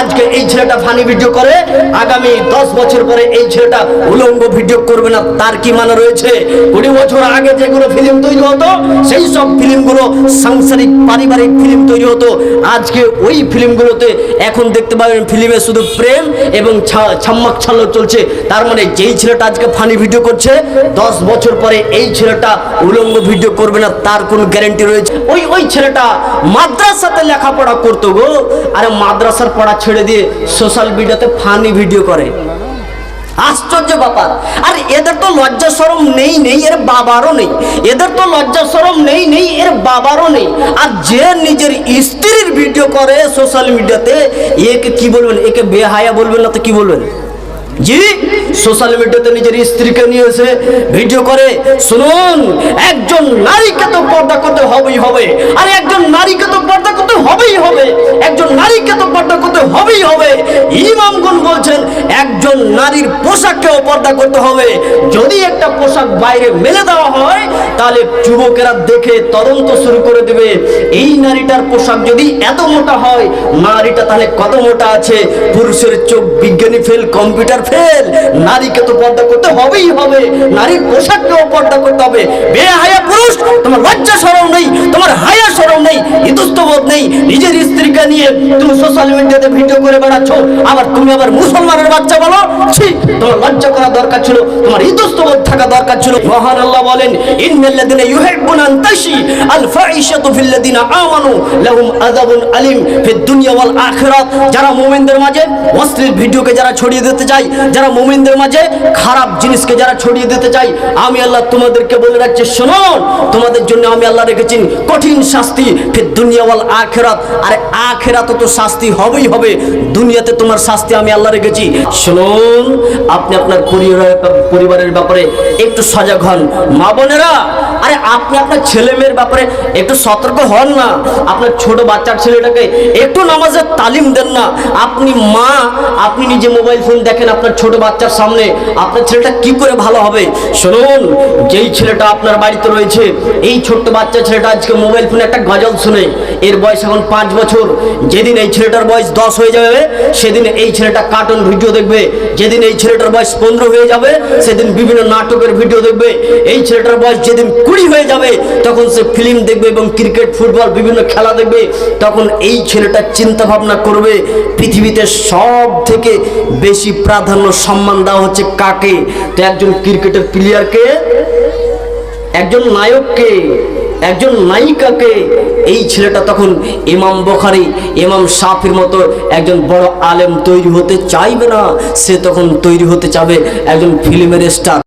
আজকে এই ছেলেটা ফানি ভিডিও করে। আগামী দশ বছর পরে এই ছেলেটা উলঙ্গ ভিডিও করবে না, তার কি মানে রয়েছে? কুড়ি বছর আগে যেগুলো ফিল্ম তৈরি হতো, সেই সব ফিল্মগুলো সাংসারিক, পারিবারিক ফিল্ম তৈরি হতো। আজকে ওই ফিল্মগুলোতে এখন দেখতে পাবেন ফিল্মে শুধু প্রেম এবং ছাম্মাক ছাল্লো চলছে। তার মানে যেই ছেলেটা আজকে ফানি ভিডিও করছে, দশ বছর পরে এই ছেলেটা উলঙ্গ ভিডিও করবে না, তার কোনো গ্যারেন্টি রয়েছে? ওই ওই ছেলেটা মাদ্রাসাতে লেখাপড়া করতো গো। আরে মাদ্রাসার পড়া ছেড়ে দিয়ে সোশ্যাল মিডিয়াতে ফানি ভিডিও করে। আশ্চর্য ব্যাপার। আর এদের তো লজ্জা সরম নেই নেই, এর বাবারও নেই। এদের তো লজ্জা সরম নেই নেই, এর বাবারও নেই। আর যে নিজের স্ত্রীর ভিডিও করে সোশ্যাল মিডিয়াতে একে কি বলবেন? একে বেহায়া বলবেন না তো কি বলবেন? জি সোশ্যাল মিডিয়াতে নিজের স্ত্রীকে নিয়ে এসে ভিডিও করে। শুনুন, একজন নারীকে তো পর্দা করতে হবেই হবে। আর একজন নারীকে তো পর্দা করতে হবেই হবে। একজন নারীকে তো হবেই হবে। ইমামগুন বলছেন একজন নারীর পোশাককেও পর্দা করতে হবে। যদি একটা পোশাক বাইরে মেলে দেওয়া হয়, তাহলে যুবকেরা দেখে তদন্ত শুরু করে দেবে। এই নারীটার পোশাক যদি এত মোটা হয়, নারীটা তাহলে কত মোটা আছে? পুরুষের চোখ বিজ্ঞানী ফেল, কম্পিউটার ফেল। নারীকে তো পর্দা করতে হবেই হবে। নারীর পোশাককেও পর্দা করতে হবে। বে হায়া পুরুষ, তোমার লজ্জা সরম নেই, তোমার হায়া সরম নেই ইতস্তবোধ নেই। নিজের স্ত্রীকে নিয়ে তুমি সোশ্যাল মিডিয়াতে ভিডিও করে বেড়াচ্ছ, আবার তুমি আবার মুসলমানের বাচ্চা বলো ছি। তোমার লজ্জা করা দরকার ছিল, তোমার ইতস্তবোধ থাকা দরকার ছিল। মহান আল্লাহ বলেন, ইন্নাল্লাযিনা ইউহিব্বুনা আন তাশি আল ফাহিশাতু ফিল্লাযিনা আমানু, লাহুম আযাবুন আলিম ফিদ দুনিয়া ওয়াল আখিরাত। যারা মুমিনদের মাঝে অশ্লীল ভিডিওকে যারা ছড়িয়ে দিতে চায়, যারা মুমিনদের মাঝে খারাপ জিনিসকে যারা ছড়িয়ে দিতে চায়, আমি আল্লাহ তোমাদেরকে বলে রাখছি, শুনুন, তোমাদের জন্য আমি আল্লাহ রেখেছি কঠিন শাস্তি ফির দুনিয়া ওয়াল আখেরাত। আর আখেরাতে তো শাস্তি হবেই হবে, দুনিয়াতে তোমার শাস্তি আমি আল্লাহ রেখেছি। শুনুন আপনি আপনার পরিবারের ব্যাপারে একটু সজাগ হন। মা বোনেরা, আরে আপনি আপনার ছেলে মেয়ের ব্যাপারে একটু সতর্ক হন না। আপনার ছোট বাচ্চার ছেলেটাকে একটু নামাজের তালিম দেন না। আপনি মা, আপনি নিজে মোবাইল ফোন দেখেন আপনার ছোট বাচ্চার সামনে। আপনার ছেলেটা কি করে ভালো হবে? শুনুন, যেই ছেলেটা আপনার বাড়িতে রয়েছে, এই ছোট্ট বাচ্চা ছেলেটা আজকে মোবাইল ফোনে একটা গজল শুনে এর বয়স এখন পাঁচ বছর। যেদিন এই ছেলেটার বয়স দশ হয়ে যাবে, সেদিন এই ছেলেটা কার্টুন ভিডিও দেখবে। যেদিন এই ছেলেটার বয়স পনেরো হয়ে যাবে, সেদিন বিভিন্ন নাটকের ভিডিও দেখবে। এই ছেলেটার বয়স যেদিন কুড়ি হয়ে যাবে, তখন সে ফিল্ম দেখবে এবং ক্রিকেট ফুটবল বিভিন্ন খেলা দেখবে। তখন এই ছেলেটা চিন্তা ভাবনা করবে, পৃথিবীতে সব থেকে বেশি প্রাধান্য, সম্মান দেওয়া হচ্ছে কাকে? তো একজন ক্রিকেটের প্লেয়ারকে একজন নায়ককে, একজন নায়িকাকে এই ছেলেটা তখন ইমাম বখারি, ইমাম সাফির মতো একজন বড় আলেম তৈরি হতে চাইবে না। সে তখন তৈরি হতে চাবে একজন ফিল্মের স্টার